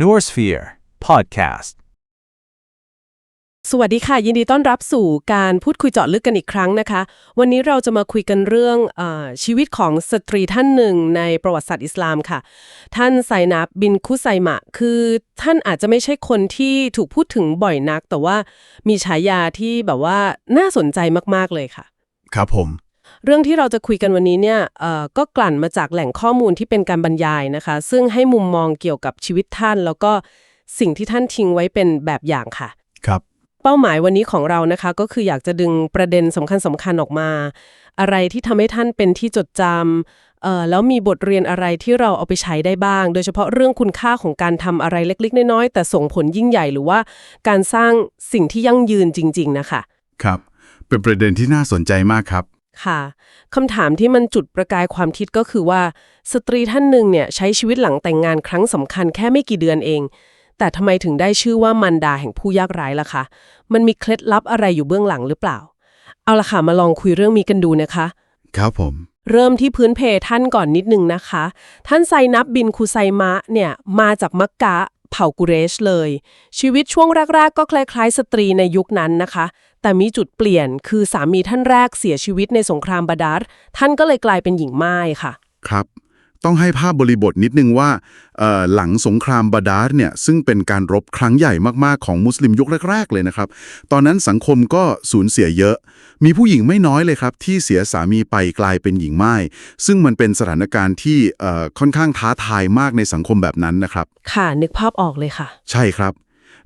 Noorsphere Podcast. สวัสดีค่ะ ยินดีต้อนรับสู่การพูดคุยเจาะลึกกันอีกครั้งนะคะ วันนี้เราจะมาคุยกันเรื่องเออชีวิตของสตรีท่านหนึ่งในประวัติศาสตร์อิสลามค่ะ ท่านไซนับบินคุไซมะ คือท่านอาจจะไม่ใช่คนที่ถูกพูดถึงบ่อยนัก แต่ว่ามีฉายาที่แบบว่าน่าสนใจมากๆเลยค่ะ ครับผม เรื่องที่เราจะคุยกันวันนี้เนี่ยเอ่อก็กลั่นมาจากแหล่งข้อมูลที่เป็นการบรรยายนะคะ ซึ่งให้มุมมองเกี่ยวกับชีวิตท่าน แล้วก็สิ่งที่ท่านทิ้งไว้เป็นแบบอย่างค่ะ ครับ เป้าหมายวันนี้ของเรานะคะ ก็คืออยากจะดึงประเด็นสำคัญสำคัญๆออกมา อะไรที่ทำให้ท่านเป็นที่จดจำเอ่อแล้วมีบทเรียนอะไรที่เราเอาไปใช้ได้บ้าง โดยเฉพาะเรื่องคุณค่าของการทำอะไรเล็ก ๆ น้อยๆแต่ส่งผลยิ่งใหญ่หรือว่า การสร้างสิ่งที่ยั่งยืนจริง ๆ นะคะ ครับ เป็นประเด็นที่น่าสนใจมากครับ ค่ะคำถามที่มันจุดประกายความคิดก็คือว่า สตรีท่านหนึ่งเนี่ยใช้ชีวิตหลังแต่งงานครั้งสำคัญแค่ไม่กี่เดือนเอง แต่ทำไมถึงได้ชื่อว่ามันดาแห่งผู้ยากไร้ล่ะคะ มันมีเคล็ดลับอะไรอยู่เบื้องหลังหรือเปล่า เอาละค่ะมาลองคุยเรื่องนี้กันดูนะคะ ครับผม เริ่มที่พื้นเพท่านก่อนนิดนึงนะคะ ท่านไซนับบินคูไซมะเนี่ยมาจากมักกะเผ่ากุเรชเลย ชีวิตช่วงแรกๆ ก็คล้ายๆ สตรีในยุคนั้นนะคะ แต่มีจุดเปลี่ยนคือสามีท่านแรกเสียชีวิตในสงครามบาดาร์ท่านก็เลยกลายเป็นหญิงม่ายค่ะ ครับ ต้องให้ภาพบริบทนิดนึงว่าเอ่อหลังสงครามบาดาร์เนี่ยซึ่งเป็นการรบครั้งใหญ่มากๆของมุสลิมยุคแรก ๆ เลยนะครับ ตอนนั้นสังคมก็สูญเสียเยอะ มีผู้หญิงไม่น้อยเลยครับ ที่เสียสามีไปกลายเป็นหญิงม่ายซึ่งมันเป็นสถานการณ์ที่เอ่อค่อนข้างท้าทายมากในสังคมแบบนั้นนะครับ ค่ะนึกภาพออกเลยค่ะ ใช่ครับ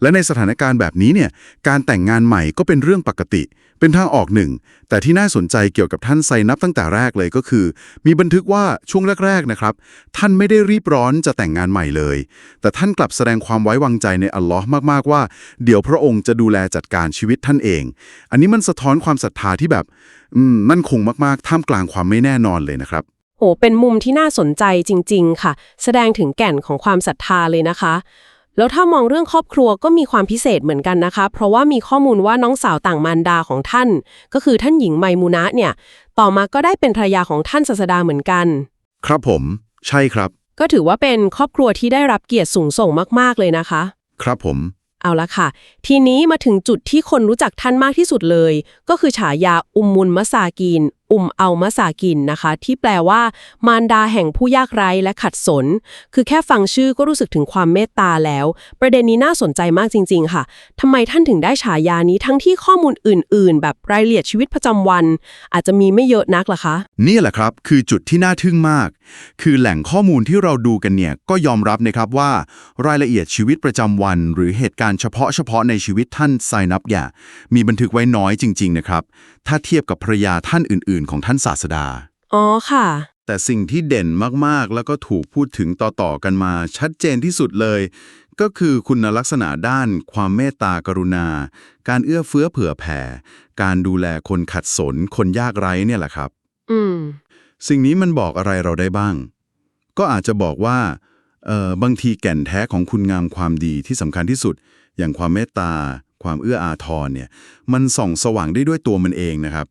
และในสถานการณ์แบบนี้เนี่ยการแต่งงานใหม่ก็เป็นเรื่องปกติ เป็นทางออกหนึ่ง แต่ที่น่าสนใจเกี่ยวกับท่านไซนับตั้งแต่แรกเลยก็คือ มีบันทึกว่าช่วงแรกๆนะครับ ท่านไม่ได้รีบร้อนจะแต่งงานใหม่เลย แต่ท่านกลับแสดงความไว้วางใจในอัลลอฮ์มากๆว่า เดี๋ยวพระองค์จะดูแลจัดการชีวิตท่านเอง อันนี้มันสะท้อนความศรัทธาที่แบบมมั่นคงมากๆ ท่ามกลางความไม่แน่นอนเลยนะครับโหเป็นมุมที่น่าสนใจจริง ๆ ค่ะ แสดงถึงแก่นของความศรัทธาเลยนะคะ แล้วถ้ามองเรื่องครอบครัวก็มีความพิเศษเหมือนกันนะคะ เพราะว่ามีข้อมูลว่าน้องสาวต่างมารดาของท่าน ก็คือท่านหญิงไมมูนะเนี่ย ต่อมาก็ได้เป็นภรรยาของท่านศาสดาเหมือนกัน ครับผม ใช่ครับ ก็ถือว่าเป็นครอบครัวที่ได้รับเกียรติสูงส่งมาก ๆ เลยนะคะ ครับผม เอาละค่ะ ทีนี้มาถึงจุดที่คนรู้จักท่านมากที่สุดเลย ก็คือฉายาอุมมุลมะซากีน อุมเอามะซากินนะคะ ที่แปลว่า มารดาแห่งผู้ยากไร้และขัดสน คือแค่ฟังชื่อก็รู้สึกถึงความเมตตาแล้ว ประเด็นนี้น่าสนใจมากจริง ๆ ค่ะทำไมท่านถึงได้ฉายานี้ทั้งที่ข้อมูลอื่น ๆ แบบรายละเอียดชีวิตประจำวัน อาจจะมีไม่เยอะนักล่ะคะ นี่แหละครับ คือจุดที่น่าทึ่งมาก คือแหล่งข้อมูลที่เราดูกันเนี่ยก็ยอมรับนะครับว่า รายละเอียดชีวิตประจำวัน หรือเหตุการณ์เฉพาะเฉพาะในชีวิตท่านไซนับอย่ามีบันทึกไว้น้อยจริง ๆ นะครับ ถ้าเทียบกับภรรยาท่านอื่นๆของท่านศาสดา อ๋อค่ะ แต่สิ่งที่เด่นมากๆ แล้วก็ถูกพูดถึงต่อๆกันมาชัดเจนที่สุดเลย ก็คือคุณลักษณะด้านความเมตตากรุณา การเอื้อเฟื้อเผื่อแผ่ การดูแลคนขัดสน คนยากไร้เนี่ยแหละครับ อืม สิ่งนี้มันบอกอะไรเราได้บ้าง ก็อาจจะบอกว่าเอ่อบางทีแก่นแท้ของคุณงามความดีที่สำคัญที่สุด อย่างความเมตตา ความเอื้ออาทรเนี่ย มันส่องสว่างได้ด้วยตัวมันเองนะครับ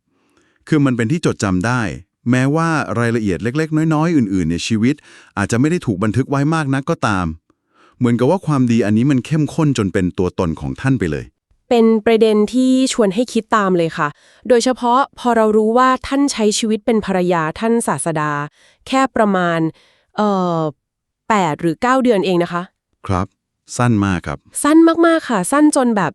คือมันเป็นที่จดจำได้ แม้ว่ารายละเอียดเล็ก ๆ น้อยๆ อื่น ๆ ในชีวิต อาจจะไม่ได้ถูกบันทึกไว้มากนักก็ตาม เหมือนกับว่าความดีอันนี้มันเข้มข้นจนเป็นตัวตนของท่านไปเลย เป็นประเด็นที่ชวนให้คิดตามเลยค่ะ โดยเฉพาะพอเรารู้ว่าท่านใช้ชีวิตเป็นภรรยาท่านศาสดา แค่ประมาณเอ่อแปดหรือ 9 เดือนเองนะคะ ครับ สั้นมากครับ สั้นมากๆค่ะ สั้นจนแบบ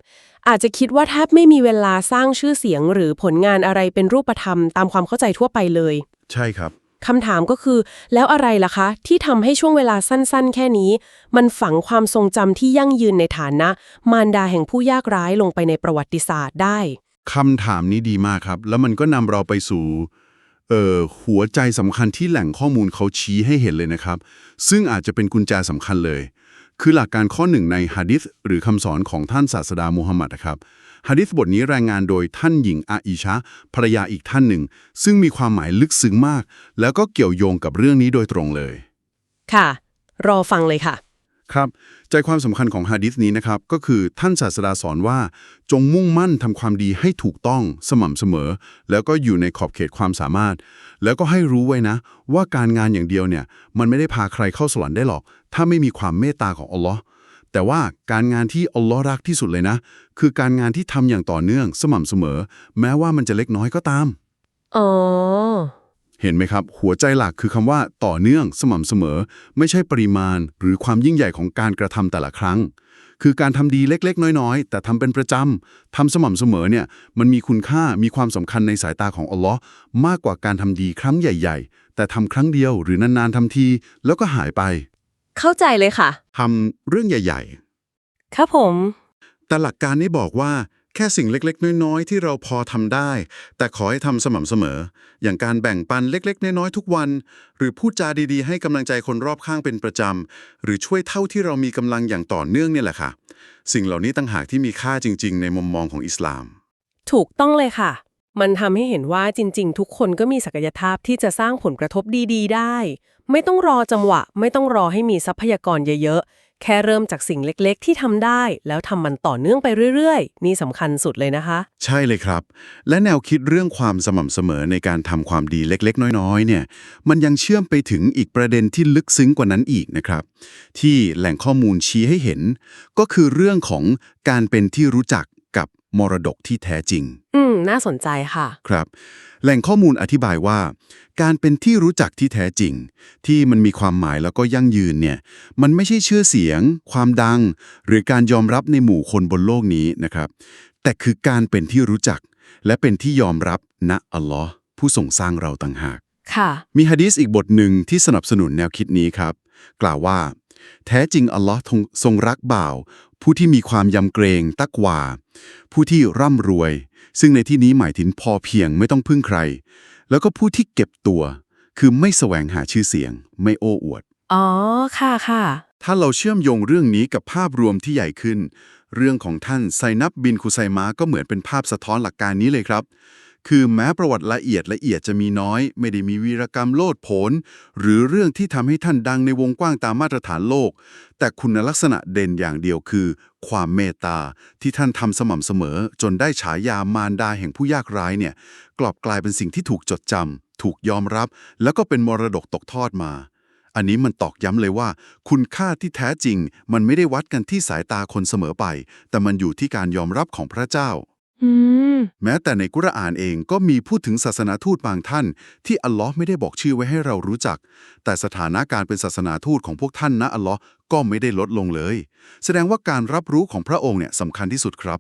อาจจะคิดว่าแทบไม่มีเวลาสร้างชื่อเสียงหรือผลงานอะไรเป็นรูปธรรมตามความเข้าใจทั่วไปเลย ใช่ครับ คำถามก็คือ แล้วอะไรล่ะคะ ที่ทำให้ช่วงเวลาสั้นๆ แค่นี้ มันฝังความทรงจำที่ยั่งยืนในฐานะ มารดาแห่งผู้ยากไร้ลงไปในประวัติศาสตร์ได้ คำถามนี้ดีมากครับ แล้วมันก็นำเราไปสู่เอ่อหัวใจสำคัญที่แหล่งข้อมูลเขาชี้ให้เห็นเลยนะครับ ซึ่งอาจจะเป็นกุญแจสำคัญเลย คือหลักการข้อหนึ่งในฮะดิษหรือคำสอนของท่านศาสดามูฮัมหมัดนะครับฮะดิษบทนี้รายงานโดยท่านหญิงอาอิชะภรรยาอีกท่านหนึ่ง ซึ่งมีความหมายลึกซึ้งมาก แล้วก็เกี่ยวโยงกับเรื่องนี้โดยตรงเลย ค่ะ รอฟังเลยค่ะ ครับ ใจความสำคัญของฮะดิษนี้นะครับ ก็คือท่านศาสดาสอนว่า จงมุ่งมั่นทำความดีให้ถูกต้องสม่ำเสมอ แล้วก็อยู่ในขอบเขตความสามารถ แล้วก็ให้รู้ไว้นะ ว่าการงานอย่างเดียวเนี่ย มันไม่ได้พาใครเข้าสวรรค์ได้หรอก ถ้าไม่มีความเมตตาของอัลลอฮ์แต่ว่าการงานที่อัลลอฮ์รักที่สุดเลยนะ คือการงานที่ทำอย่างต่อเนื่องสม่ำเสมอ แม้ว่ามันจะเล็กน้อยก็ตามอ๋อ เห็นไหมครับ หัวใจหลักคือคำว่าต่อเนื่องสม่ำเสมอ ไม่ใช่ปริมาณ หรือความยิ่งใหญ่ของการกระทำแต่ละครั้ง คือการทำดีเล็กๆ น้อยๆ แต่ทำเป็นประจำทำสม่ำเสมอเนี่ยมันมีคุณค่ามีความสำคัญในสายตาของอัลลอฮ์มากกว่าการทำดีครั้งใหญ่ๆ แต่ทำครั้งเดียวหรือนานๆทำที แล้วก็หายไป เข้าใจเลยค่ะทำเรื่องใหญ่ ๆ ครับผม แต่หลักการนี้บอกว่า แค่สิ่งเล็กๆ น้อยๆ ที่เราพอทำได้ แต่ขอให้ทำสม่ำเสมอ อย่างการแบ่งปันเล็กๆ น้อยๆ ทุกวัน หรือพูดจาดีๆ ให้กำลังใจคนรอบข้างเป็นประจำ หรือช่วยเท่าที่เรามีกำลังอย่างต่อเนื่องเนี่ยแหละค่ะ สิ่งเหล่านี้ต่างหากที่มีค่าจริง ๆ ในมุมมองของอิสลาม ถูกต้องเลยค่ะ มันทำให้เห็นว่าจริง ๆ ทุกคนก็มีศักยภาพที่จะสร้างผลกระทบดี ๆ ได้ ไม่ต้องรอจังหวะ ไม่ต้องรอให้มีทรัพยากรเยอะ แค่เริ่มจากสิ่งเล็กๆ ที่ทำได้ แล้วทำมันต่อเนื่องไปเรื่อยๆ นี่สำคัญสุดเลยนะคะ ใช่เลยครับ และแนวคิดเรื่องความสม่ำเสมอในการทำความดีเล็กๆ น้อยๆ เนี่ย มันยังเชื่อมไปถึงอีกประเด็นที่ลึกซึ้งกว่านั้นอีกนะครับ ที่แหล่งข้อมูลชี้ให้เห็น ก็คือเรื่องของการเป็นที่รู้จัก มรดกที่แท้จริง อืม น่าสนใจค่ะ ครับ แหล่งข้อมูลอธิบายว่า การเป็นที่รู้จักที่แท้จริง ที่มันมีความหมายแล้วก็ยั่งยืนเนี่ย มันไม่ใช่ชื่อเสียง ความดัง หรือการยอมรับในหมู่คนบนโลกนี้นะครับ แต่คือการเป็นที่รู้จัก และเป็นที่ยอมรับณอัลลอฮ์ผู้ทรงสร้างเราต่างหาก ค่ะ มีฮะดีษอีกบทหนึ่งที่สนับสนุนแนวคิดนี้ครับ กล่าวว่า แท้จริงอัลลอฮ์ทรงทรงรักบ่าว ผู้ที่มีความยำเกรงตักวา ผู้ที่ร่ำรวย ซึ่งในที่นี้หมายถึงพอเพียงไม่ต้องพึ่งใคร แล้วก็ผู้ที่เก็บตัว คือไม่แสวงหาชื่อเสียง ไม่โอ้อวด อ๋อ ค่ะค่ะ ถ้าเราเชื่อมโยงเรื่องนี้กับภาพรวมที่ใหญ่ขึ้น เรื่องของท่านไซนับบินคุไซมาก็เหมือนเป็นภาพสะท้อนหลักการนี้เลยครับ คือแม้ประวัติละเอียดละเอียดจะมีน้อย ไม่ได้มีวีรกรรมโลดโผนหรือเรื่องที่ทำให้ท่านดังในวงกว้างตามมาตรฐานโลก แต่คุณลักษณะเด่นอย่างเดียวคือ ความเมตตาที่ท่านทำสม่ำเสมอ จนได้ฉายามารดาแห่งผู้ยากไร้เนี่ย กลับกลายเป็นสิ่งที่ถูกจดจำถูกยอมรับ แล้วก็เป็นมรดกตกทอดมาอันนี้มันตอกย้ำเลยว่า คุณค่าที่แท้จริง มันไม่ได้วัดกันที่สายตาคนเสมอไป แต่มันอยู่ที่การยอมรับของพระเจ้า อืม แม้แต่ในกุรอานเองก็มีพูดถึงศาสนาทูตบางท่าน ที่อัลลอฮ์ไม่ได้บอกชื่อไว้ให้เรารู้จัก แต่สถานะการเป็นศาสนาทูตของพวกท่านนะอัลลอฮ์ก็ไม่ได้ลดลงเลย แสดงว่าการรับรู้ของพระองค์เนี่ยสำคัญที่สุดครับ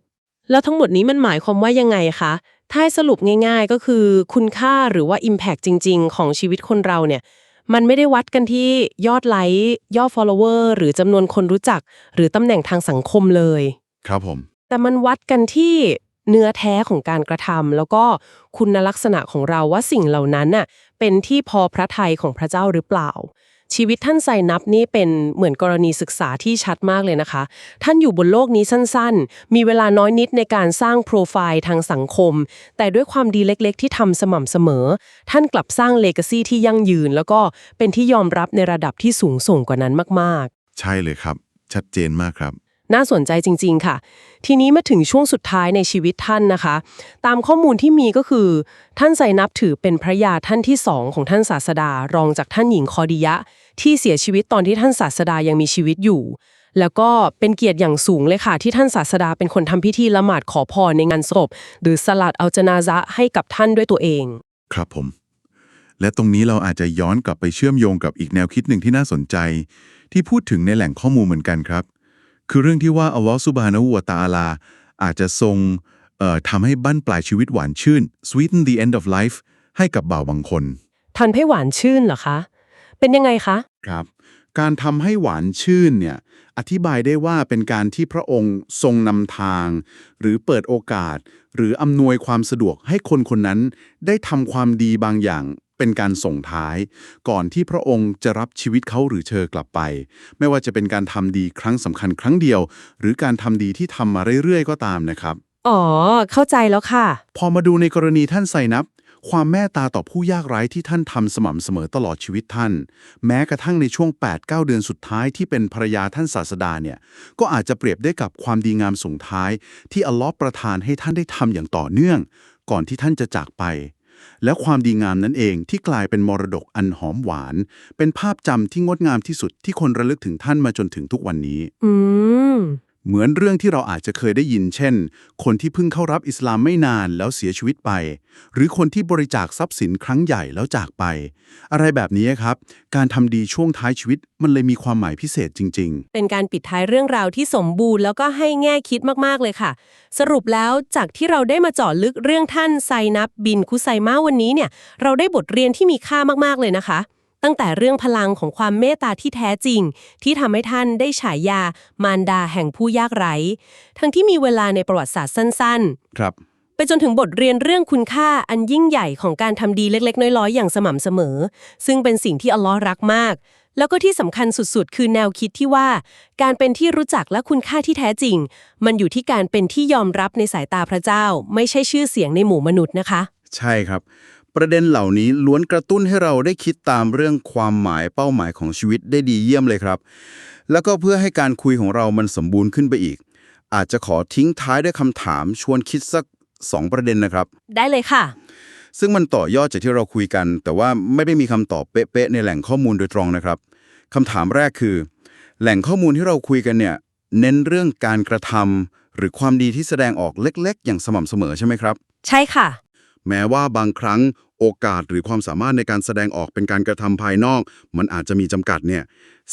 แล้วทั้งหมดนี้มันหมายความว่ายังไงคะ ถ้าให้สรุปง่ายๆก็คือคุณค่าหรือว่า Impact จริง ๆ ของชีวิตคนเราเนี่ย มันไม่ได้วัดกันที่ยอดไลค์ยอด follower หรือจำนวนคนรู้จัก หรือตำแหน่งทางสังคมเลย ครับผม แต่มันวัดกันที่ เนื้อแท้ของการกระทำแล้วก็คุณลักษณะของเราว่าสิ่งเหล่านั้นน่ะเป็นที่พอพระทัยของพระเจ้าหรือเปล่า ชีวิตท่านไซนับนี่เป็นเหมือนกรณีศึกษาที่ชัดมากเลยนะคะ ท่านอยู่บนโลกนี้สั้นๆ มีเวลาน้อยนิดในการสร้างโปรไฟล์ทางสังคม แต่ด้วยความดีเล็กๆ ที่ทำสม่ำเสมอ ท่านกลับสร้างเลกาซีที่ยั่งยืน แล้วก็เป็นที่ยอมรับในระดับที่สูงส่งกว่านั้นมากๆ ใช่เลยครับ ชัดเจนมากครับ น่าสนใจจริง ๆ ค่ะ ทีนี้มาถึงช่วงสุดท้ายในชีวิตท่านนะคะ ตามข้อมูลที่มีก็คือ ท่านไซนับถือเป็นพระยาท่านที่สองของท่านศาสดารองจากท่านหญิงคอดิยะ ที่เสียชีวิตตอนที่ท่านศาสดายังมีชีวิตอยู่ แล้วก็เป็นเกียรติอย่างสูงเลยค่ะ ที่ท่านศาสดาเป็นคนทำพิธีละหมาดขอพรในงานศพ หรือสลัดเอาจนาซะให้กับท่านด้วยตัวเอง ครับผม และตรงนี้เราอาจจะย้อนกลับไปเชื่อมโยงกับอีกแนวคิดหนึ่งที่น่าสนใจ ที่พูดถึงในแหล่งข้อมูลเหมือนกันครับ คือเรื่องที่ว่าอัลลอฮฺซุบฮานะฮูวะตะอาลา อาจจะทรงเอ่อทำให้บั้นปลายชีวิตหวานชื่น sweeten the end of life ให้กับบ่าวบางคนทันให้หวานชื่นเหรอคะ เป็นยังไงคะครับ การทำให้หวานชื่นเนี่ยอธิบายได้ว่าเป็นการที่พระองค์ทรงนำทาง หรือเปิดโอกาส หรืออำนวยความสะดวกให้คนคนนั้น ได้ทำความดีบางอย่าง เป็นการส่งท้าย ก่อนที่พระองค์จะรับชีวิตเขาหรือเธอกลับไป ไม่ว่าจะเป็นการทำดีครั้งสำคัญครั้งเดียว หรือการทำดีที่ทำมาเรื่อยๆ ก็ตามนะครับ อ๋อ เข้าใจแล้วค่ะ พอมาดูในกรณีท่านไซนับ ความเมตตาต่อผู้ยากไร้ที่ท่านทำสม่ำเสมอตลอดชีวิตท่าน แม้กระทั่งในช่วง 8-9 เดือนสุดท้ายที่เป็นภรรยาท่านศาสดาเนี่ย ก็อาจจะเปรียบได้กับความดีงามส่งท้าย ที่อัลลอฮ์ประทานให้ท่านได้ทำอย่างต่อเนื่อง ก่อนที่ท่านจะจากไป และความดีงามนั้นเองที่กลายเป็นมรดกอันหอมหวาน เป็นภาพจำที่งดงามที่สุดที่คนระลึกถึงท่านมาจนถึงทุกวันนี้ อืม เหมือนเรื่องที่เราอาจจะเคยได้ยิน เช่น คนที่เพิ่งเข้ารับอิสลามไม่นานแล้วเสียชีวิตไป หรือคนที่บริจาคทรัพย์สินครั้งใหญ่แล้วจากไป อะไรแบบนี้ครับ การทำดีช่วงท้ายชีวิตมันเลยมีความหมายพิเศษจริง เป็นการปิดท้ายเรื่องราวที่สมบูรณ์แล้วก็ให้แง่คิดมาก ๆ เลยค่ะ สรุปแล้วจากที่เราได้มาเจาะลึกเรื่องท่านไซนับบินคุไซมาวันนี้เนี่ย เราได้บทเรียนที่มีค่ามากๆเลยนะคะ ตั้งแต่เรื่องพลังของความเมตตาที่แท้จริง ที่ทำให้ท่านได้ฉายา มารดาแห่งผู้ยากไร้ ทั้งที่มีเวลาในประวัติศาสตร์สั้นๆๆครับ ไปจนถึงบทเรียนเรื่องคุณค่าอันยิ่งใหญ่ของการทำดีเล็ก ๆ น้อย ๆ อย่างสม่ำเสมอ ซึ่งเป็นสิ่งที่อัลลอฮ์รักมาก แล้วก็ที่สำคัญสุดๆ คือแนวคิดที่ว่า การเป็นที่รู้จักและคุณค่าที่แท้จริง มันอยู่ที่การเป็นที่ยอมรับในสายตาพระเจ้า ไม่ใช่ชื่อเสียงในหมู่มนุษย์นะคะ ใช่ครับ ประเด็นเหล่านี้ล้วนกระตุ้นให้เราได้คิดตามเรื่องความหมายเป้าหมายของชีวิตได้ดีเยี่ยมเลยครับ แล้วก็เพื่อให้การคุยของเรามันสมบูรณ์ขึ้นไปอีก อาจจะขอทิ้งท้ายด้วยคำถามชวนคิดสักสองประเด็นนะครับ ได้เลยค่ะ ซึ่งมันต่อยอดจากที่เราคุยกัน แต่ว่าไม่ได้มีคำตอบเป๊ะๆในแหล่งข้อมูลโดยตรงนะครับคำถามแรกคือ แหล่งข้อมูลที่เราคุยกันเนี่ยเน้นเรื่องการกระทำหรือความดีที่แสดงออกเล็ก ๆ อย่างสม่ำเสมอใช่ไหมครับ ใช่ค่ะ แม้ว่าบางครั้งโอกาสหรือความสามารถในการแสดงออกเป็นการกระทำภายนอก มันอาจจะมีจำกัดเนี่ย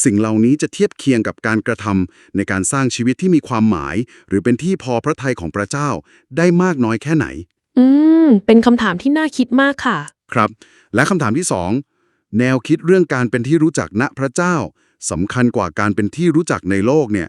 สิ่งเหล่านี้จะเทียบเคียงกับการกระทำในการสร้างชีวิตที่มีความหมาย หรือเป็นที่พอพระทัยของพระเจ้าได้มากน้อยแค่ไหน อืม เป็นคำถามที่น่าคิดมากค่ะ ครับ และคำถามที่สองแนวคิดเรื่องการเป็นที่รู้จักณพระเจ้าสำคัญกว่าการเป็นที่รู้จักในโลกเนี่ย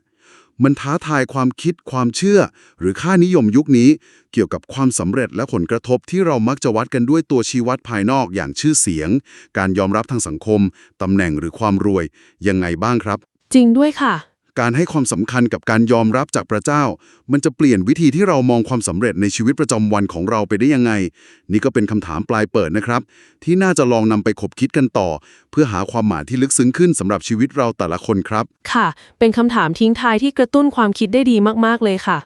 มันท้าทายความคิดความเชื่อ หรือค่านิยมยุคนี้ เกี่ยวกับความสำเร็จและผลกระทบที่เรามักจะวัดกันด้วยตัวชี้วัดภายนอกอย่างชื่อเสียง การยอมรับทางสังคมตำแหน่งหรือความรวยยังไงบ้างครับ จริงด้วยค่ะ การให้ความสำคัญกับการยอมรับจากพระเจ้า มันจะเปลี่ยนวิธีที่เรามองความสำเร็จในชีวิตประจำวันของเราไปได้ยังไง นี่ก็เป็นคำถามปลายเปิดนะครับ ที่น่าจะลองนำไปคบคิดกันต่อ เพื่อหาความหมายที่ลึกซึ้งขึ้นสำหรับชีวิตเราแต่ละคนครับ ค่ะ เป็นคำถามทิ้งท้ายที่กระตุ้นความคิดได้ดีมากๆเลยค่ะ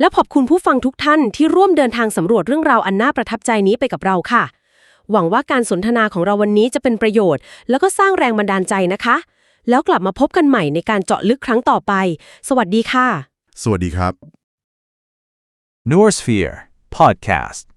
และขอบคุณผู้ฟังทุกท่านที่ร่วมเดินทางสำรวจเรื่องราวอันน่าประทับใจนี้ไปกับเราค่ะ หวังว่าการสนทนาของเราวันนี้จะเป็นประโยชน์ แล้วก็สร้างแรงบันดาลใจนะคะ แล้วกลับมาพบกันใหม่ในการเจาะลึกครั้งต่อไป สวัสดีค่ะ สวัสดีครับ Norsphere Podcast.